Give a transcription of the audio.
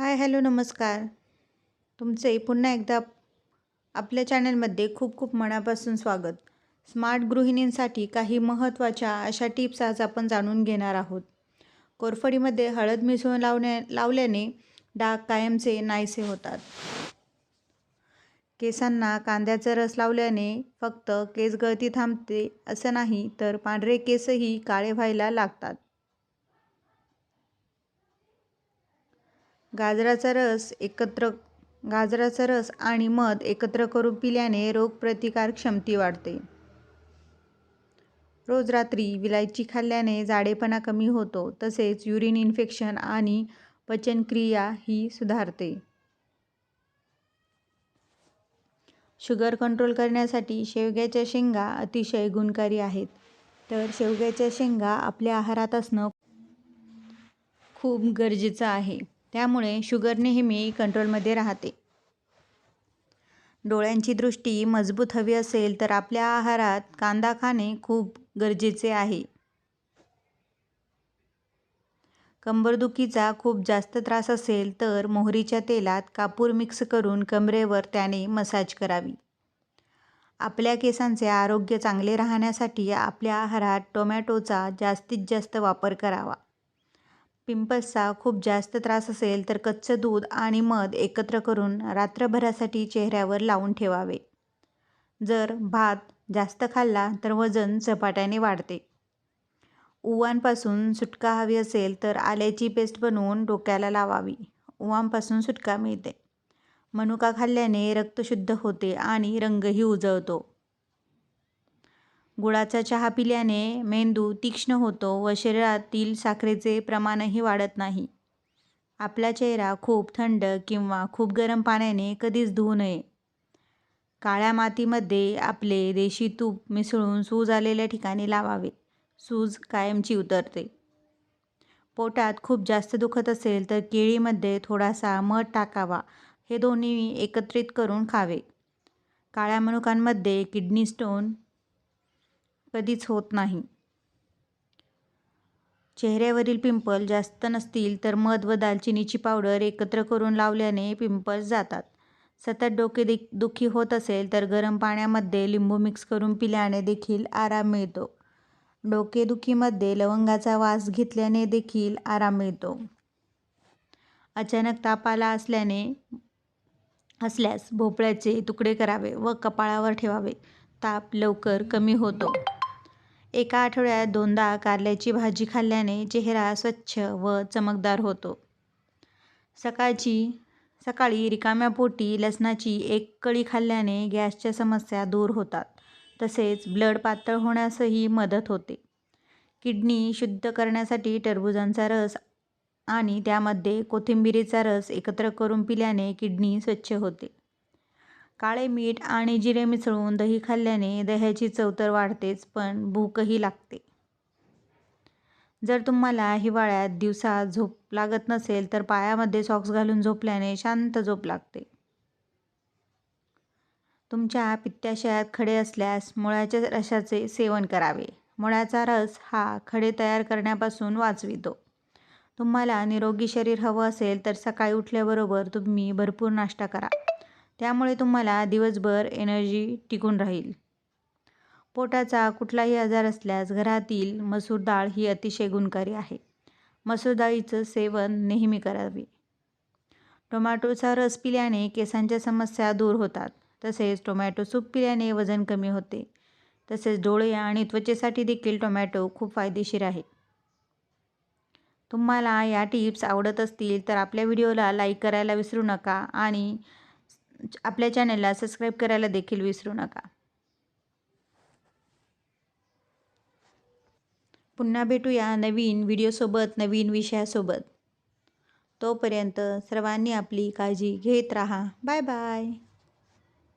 Hi hello नमस्कार. तुमचे पुन्हा एकदा आपल्या चॅनलमध्ये खूप खूप मनापासून स्वागत. स्मार्ट गृहिणींसाठी काही महत्त्वाच्या अशा टिप्स आज आपण जाणून घेणार आहोत. कोरफडीमध्ये हळद मिसळून लावण्या लावल्याने डाग कायमचे नाहीसे होतात. केसांना कांद्याचा रस लावल्याने फक्त केस गळती थांबते असं नाही तर पांढरे केसही काळे व्हायला लागतात. गाजराचा रस एकत्र गाजराचा रस आणि मध एकत्र करून पिल्याने रोगप्रतिकार क्षमती वाढते. रोज रात्री विलायची खाल्ल्याने जाडेपणा कमी होतो तसेच युरिन इन्फेक्शन आणि पचनक्रिया ही सुधारते. शुगर कंट्रोल करण्यासाठी शेवग्याच्या शेंगा अतिशय गुणकारी आहेत. तर शेवग्याच्या शेंगा आपल्या आहारात असणं खूप गरजेचं आहे. त्यामुळे शुगर नेहमी कंट्रोलमध्ये राहते. डोळ्यांची दृष्टी मजबूत हवी असेल तर आपल्या आहारात कांदा खाणे खूप गरजेचे आहे. कंबरदुखीचा खूप जास्त त्रास असेल तर मोहरीच्या तेलात कापूर मिक्स करून कमरेवर त्याने मसाज करावी. आपल्या केसांचे आरोग्य चांगले राहण्यासाठी आपल्या आहारात टोमॅटोचा जास्तीत जास्त वापर करावा. पिंपल्सचा खूप जास्त त्रास असेल तर कच्चं दूध आणि मध एकत्र करून रात्रभरासाठी चेहऱ्यावर लावून ठेवावे. जर भात जास्त खाल्ला तर वजन झपाट्याने वाढते. उवांपासून सुटका हवी असेल तर आल्याची पेस्ट बनवून डोक्याला लावावी. उवांपासून सुटका मिळते. मनुका खाल्ल्याने रक्त शुद्ध होते आणि रंगही उजळतो. गुळाचा चहा पिल्याने मेंदू तीक्ष्ण होतो व शरीरातील साखरेचे प्रमाणही वाढत नाही. आपला चेहरा खूप थंड किंवा खूप गरम पाण्याने कधीच धुवू नये. काळ्या मातीमध्ये आपले देशी तूप मिसळून सूज आलेल्या ठिकाणी लावावे. सूज कायमची उतरते. पोटात खूप जास्त दुखत असेल तर केळीमध्ये थोडासा मध टाकावा. हे दोन्ही एकत्रित करून खावे. काळ्या मनुकांमध्ये किडनी स्टोन कधीच होत नाही. चेहऱ्यावरील पिंपल जास्त नसतील तर मध व दालचिनीची पावडर एकत्र करून लावल्याने पिंपल्स जातात. सतत डोके दे दुखी होत असेल तर गरम पाण्यामध्ये लिंबू मिक्स करून पिल्याने देखील आराम मिळतो. डोकेदुखीमध्ये लवंगाचा वास घेतल्याने देखील आराम मिळतो. अचानक ताप आला असल्याने असल्यास भोपळ्याचे तुकडे करावे व कपाळावर ठेवावे. ताप लवकर कमी होतो. एका आठवड्यात दोनदा कारल्याची भाजी खाल्ल्याने चेहरा स्वच्छ व चमकदार होतो. सकाळची सकाळी रिकाम्या पोटी लसणाची एक कळी खाल्ल्याने गॅसच्या समस्या दूर होतात. तसेच ब्लड पातळ होण्यासही मदत होते. किडनी शुद्ध करण्यासाठी टरबुजांचा रस आणि त्यामध्ये कोथिंबिरीचा रस एकत्र करून पिल्याने किडनी स्वच्छ होते. काळे मीठ आणि जिरे मिसळून दही खाल्ल्याने दह्याची चव तर वाढतेच पण भूकही लागते. जर तुम्हाला हिवाळ्यात दिवसा झोप लागत नसेल तर पायामध्ये सॉक्स घालून झोपल्याने शांत झोप लागते. तुमच्या पित्ताशयात खडे असल्यास मुळ्याच्या रसाचे सेवन करावे. मुळ्याचा रस हा खडे तयार करण्यापासून वाचवितो. तुम्हाला निरोगी शरीर हवं असेल तर सकाळी उठल्याबरोबर तुम्ही भरपूर नाश्ता करा. त्यामुळे तुम्हाला दिवसभर एनर्जी टिकून राहील. पोटाचा कुठलाही आजार असल्यास घरातील मसूर डाळ ही अतिशय गुणकारी आहे. मसूर डाळीचं सेवन नेहमी करावे. टोमॅटोचा रस पिल्याने केसांच्या समस्या दूर होतात. तसेच टोमॅटो सूप पिल्याने वजन कमी होते. तसेच डोळे आणि त्वचेसाठी देखील टोमॅटो खूप फायदेशीर आहे. तुम्हाला या टिप्स आवडत असतील तर आपल्या व्हिडिओला लाईक करायला विसरू नका आणि आपल्या चॅनलला सबस्क्राईब करायला देखील विसरू नका. पुन्हा भेटूया नवीन व्हिडिओसोबत नवीन विषयासोबत. तोपर्यंत सर्वांनी आपली काळजी घेत राहा. Bye bye